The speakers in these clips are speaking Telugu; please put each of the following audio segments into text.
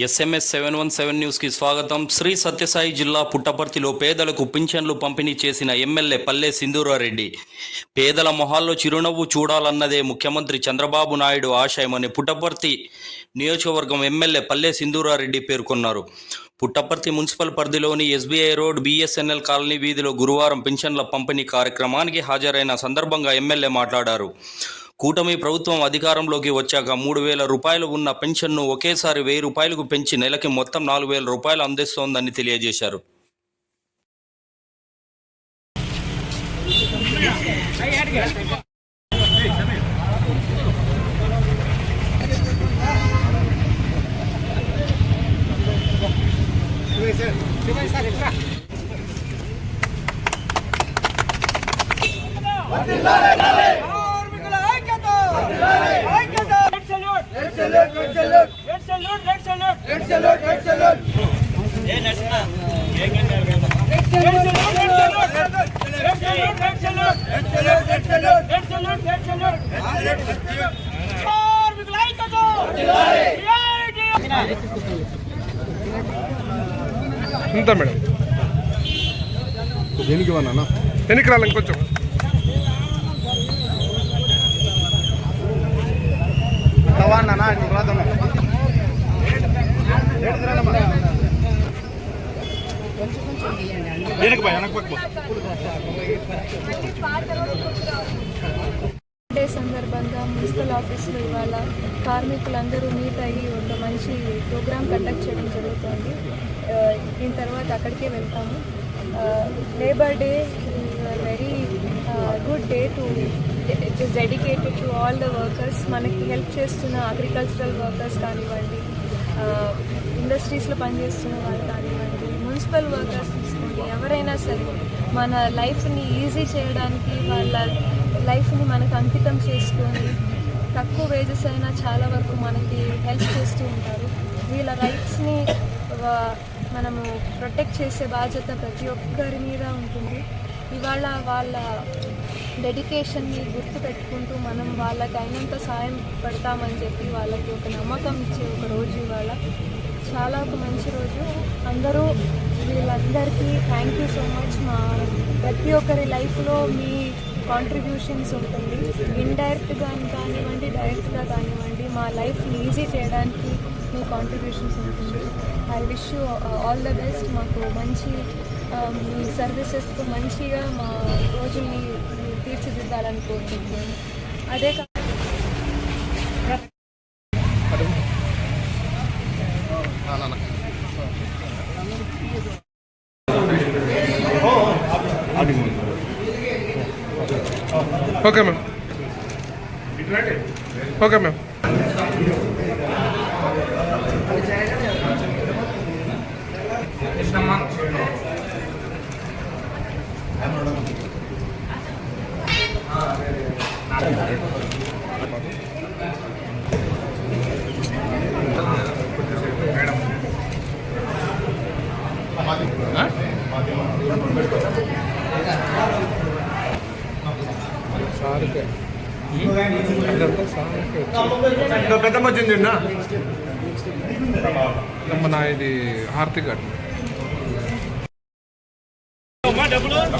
ఎస్ఎంఎస్ సెవెన్ వన్ సెవెన్ న్యూస్కి స్వాగతం. శ్రీ సత్యసాయి జిల్లా పుట్టపర్తిలో పేదలకు పింఛన్లు పంపిణీ చేసిన ఎమ్మెల్యే పల్లె సింధూరారెడ్డి. పేదల మొహాల్లో చిరునవ్వు చూడాలన్నదే ముఖ్యమంత్రి చంద్రబాబు నాయుడు ఆశయమని పుట్టపర్తి నియోజకవర్గం ఎమ్మెల్యే పల్లె సింధూరారెడ్డి పేర్కొన్నారు. పుట్టపర్తి మున్సిపల్ పరిధిలోని ఎస్బీఐ రోడ్ బిఎస్ఎన్ఎల్ కాలనీ వీధిలో గురువారం పింఛన్ల పంపిణీ కార్యక్రమానికి హాజరైన సందర్భంగా ఎమ్మెల్యే మాట్లాడారు. కూటమి ప్రభుత్వం అధికారంలోకి వచ్చాక మూడు వేల రూపాయలు ఉన్న పెన్షన్ను ఒకేసారి వెయ్యి రూపాయలకు పెంచి నెలకి మొత్తం నాలుగు వేల రూపాయలు అందిస్తోందని తెలియజేశారు. కార్మికుల ఐక్యత ఐక్యత రెడ్ కార్మికుల ఐక్యత ఇంత మేడం. దేనికి ఇవ్వనా? వెనక్కి రాలి ఇంకొంచెం వెనక్కి వెనక్కి డే సందర్భంగా మున్సిపల్ ఆఫీస్లో ఇవాళ కార్మికులందరూ మీట్ అయ్యి ఒక మంచి ప్రోగ్రామ్ కండక్ట్ చేయడం జరుగుతుంది. ఆ, దీని తర్వాత అక్కడికే వెళ్తాము. Labour day very good day to it is dedicated to all the workers మనకి హెల్ప్ చేస్తున్న అగ్రికల్చరల్ వర్కర్స్ కానివ్వండి ఇండస్ట్రీస్లో పనిచేస్తున్న వాళ్ళు కానివ్వండి మున్సిపల్ వర్కర్స్ తీసుకోండి ఎవరైనా సరే మన లైఫ్ని ఈజీ చేయడానికి వాళ్ళ లైఫ్ని మనకు అంకితం చేసుకొని తక్కువ వేజెస్ అయినా చాలా వరకు మనకి హెల్ప్ చేస్తూ ఉంటారు. వీళ్ళ రైట్స్ని మనము ప్రొటెక్ట్ చేసే బాధ్యత ప్రతి ఒక్కరి మీద ఉంటుంది. ఇవాళ వాళ్ళ డెడికేషన్ని గుర్తు పెట్టుకుంటూ మనం వాళ్ళకి అయినంత సాయం పడతామని చెప్పి వాళ్ళకి ఒక నమ్మకం ఇచ్చే ఒక రోజు ఇవాళ. చాలా ఒక మంచి రోజు. అందరూ వీళ్ళందరికీ థ్యాంక్ యూ సో మచ్ మా ప్రతి ఒక్కరి లైఫ్లో మీ కాంట్రిబ్యూషన్స్ ఉంటుంది. ఇండైరెక్ట్గా కానివ్వండి డైరెక్ట్గా కానివ్వండి మా లైఫ్ని ఈజీ చేయడానికి మీ కాంట్రిబ్యూషన్స్ ఉంటుంది. I wish you all the best మాకు మంచి మీ సర్వీసెస్తో మంచిగా మా రోజుల్ని తీర్చిదిద్దాలని కోరుకుంటున్నాను అదే ఓకే మ్యామ్ ఓకే మ్యామ్ పెద్ద వచ్చింది మన ఇది హార్తిక్ గారు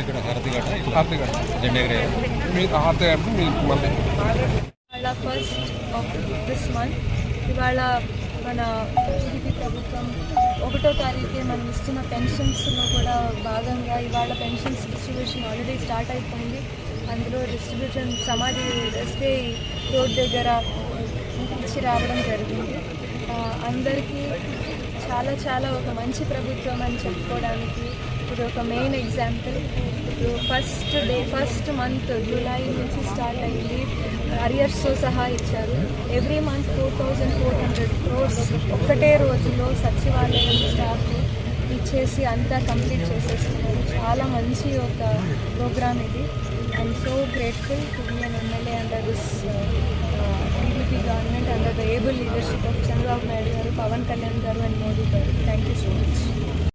ఇక్కడ హారతి మీకు మళ్ళీ ఇవాళ ఫస్ట్ ఆఫ్ దిస్ మంత్ ఇవాళ మన టీడీపీ ప్రభుత్వం ఒకటో తారీఖే మనం ఇస్తున్న పెన్షన్స్లో కూడా భాగంగా ఇవాళ పెన్షన్స్ డిస్ట్రిబ్యూషన్ ఆల్రెడీ స్టార్ట్ అయిపోయింది. అందులో డిస్ట్రిబ్యూషన్ సమాధి ఎస్బీఐ రోడ్ దగ్గర ఇచ్చి రావడం జరిగింది. అందరికీ చాలా చాలా ఒక మంచి ప్రభుత్వం అని చెప్పుకోవడానికి ఇప్పుడు ఒక మెయిన్ ఎగ్జాంపుల్ ఇప్పుడు first day first month July నుంచి స్టార్ట్ అయింది. అరియర్స్తో సహా ఇచ్చారు. Every month four thousand four hundred crores ఒక్కటే రోజులో సచివాలయం స్టాఫ్ ఇచ్చేసి అంతా కంప్లీట్ చేసేస్తున్నారు. చాలా మంచి ఒక ప్రోగ్రామ్ ఇది. I'm so grateful to be an MLA under this TDP government under the able leadership of Chandrababu Naidu garu Pawan Kalyan గారు అండ్ మోదీ గారు థ్యాంక్ యూ సో మచ్